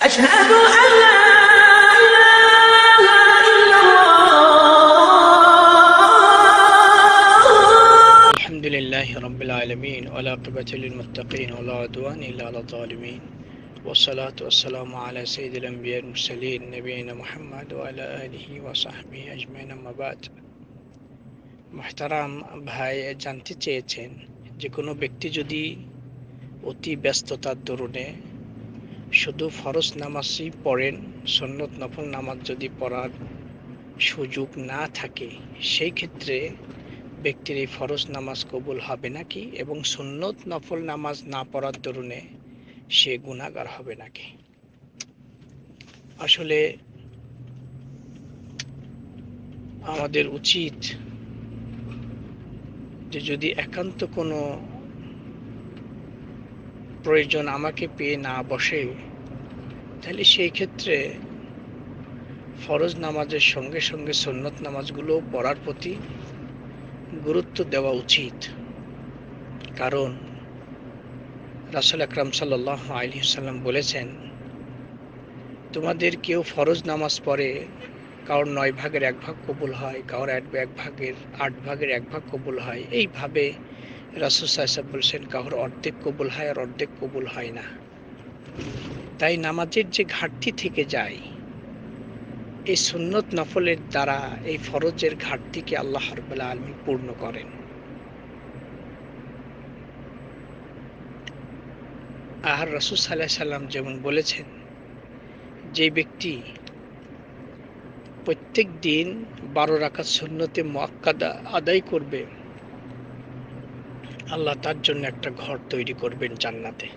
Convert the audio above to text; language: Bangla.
أشهد أن لا إله إلا الله الحمد لله رب العالمين والعاقبة للمتقين ولا عدوان إلا على الظالمين والصلاة والسلام على سيد الأنبياء المرسلين نبينا محمد وعلى آله وصحبه أجمعين أما بعد محترم ভাই জানতে চেয়েছেন যে কোনো ব্যক্তি যদি অতি ব্যস্ততার দরুনে শুধু ফরজ নামাজই পড়েন, সন্নত নফল নামাজ যদি পড়ার সুযোগ না থাকে, সেই ক্ষেত্রে ব্যক্তির এই ফরজ নামাজ কবুল হবে নাকি এবং সুন্নত নফল নামাজ না পড়ার দরুনে সে গুণাগার হবে নাকি? আসলে আমাদের উচিত যে যদি একান্ত কোনো প্রয়োজন আমাকে পেয়ে না বসে তাহলে সেই ক্ষেত্রে ফরজ নামাজের সঙ্গে সঙ্গে সন্নত নামাজগুলো পড়ার প্রতি গুরুত্ব দেওয়া উচিত। কারণ রাসুল আকরাম সাল্লাহ আলী সাল্লাম বলেছেন, তোমাদের কেউ ফরজ নামাজ পড়ে, কারোর নয় ভাগের এক ভাগ কবুল হয়, কারোর এক এক ভাগের আট ভাগের এক ভাগ কবুল হয়। এইভাবে রাসুল সাহেব বলছেন, কারোর অর্ধেক কবুল হয় আর অর্ধেক কবুল হয় না। তাই নামাজের যে ঘাটতি থেকে যায়, এই সুন্নত নফলের দ্বারা এই ফরজের ঘাটতিকে আল্লাহ রবাল্লা আলমী পূর্ণ করেন। আর রসুল সাল্লাহ সাল্লাম যেমন বলেছেন, যে ব্যক্তি প্রত্যেক দিন বারো রাখাত সুন্নতে মোয়াক্কাদা আদায় করবে, আল্লাহ তার জন্য একটা ঘর তৈরি করবেন জান্নাতে।